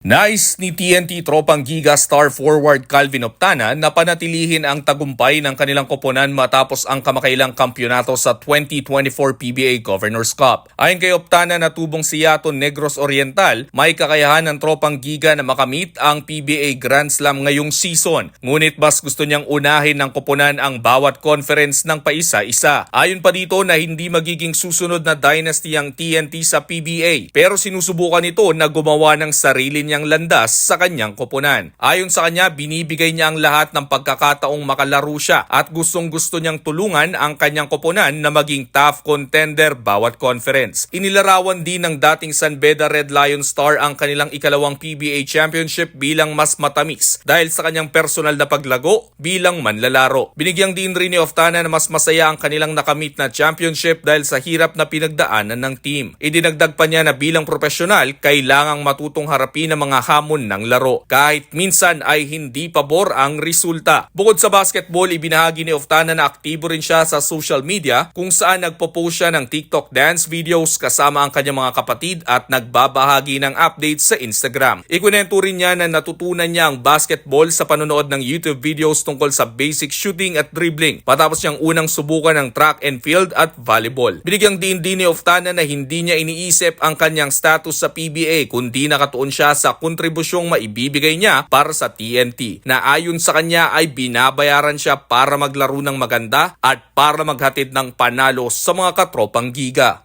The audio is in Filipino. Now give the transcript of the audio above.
Nais ni TNT Tropang Giga star forward Calvin Optana na panatilihin ang tagumpay ng kanilang koponan matapos ang kamakailang kampyonato sa 2024 PBA Governors Cup. Ayon kay Optana na tubong si Yato Negros Oriental, may kakayahan ng Tropang Giga na makamit ang PBA Grand Slam ngayong season. Ngunit mas gusto niyang unahin ng koponan ang bawat conference ng paisa-isa. Ayon pa dito na hindi magiging susunod na dynasty ang TNT sa PBA pero sinusubukan nito na gumawa ng sarili niyang landas sa kanyang koponan. Ayon sa kanya, binibigay niya ang lahat ng pagkakataong makalaro siya at gustong gusto niyang tulungan ang kanyang koponan na maging tough contender bawat conference. Inilarawan din ng dating San Beda Red Lion star ang kanilang ikalawang PBA championship bilang mas matamis dahil sa kanyang personal na paglago bilang manlalaro. Binigyang din rin ni Oftana na mas masaya ang kanilang nakamit na championship dahil sa hirap na pinagdaanan ng team. Idinagdag pa niya na bilang profesional, kailangang matutong harapin ang mga hamon ng laro. Kahit minsan ay hindi pabor ang resulta. Bukod sa basketball, ibinahagi ni Oftana na aktibo rin siya sa social media kung saan nagpo-post siya ng TikTok dance videos kasama ang kanyang mga kapatid at nagbabahagi ng updates sa Instagram. Ikunento rin niya na natutunan niya ang basketball sa panonood ng YouTube videos tungkol sa basic shooting at dribbling patapos niyang unang subukan ng track and field at volleyball. Binigyang din din ni Oftana na hindi niya iniisip ang kanyang status sa PBA kundi nakatuon siya sa kontribusyong maibibigay niya para sa TNT na ayon sa kanya ay binabayaran siya para maglaro ng maganda at para maghatid ng panalo sa mga katropang giga.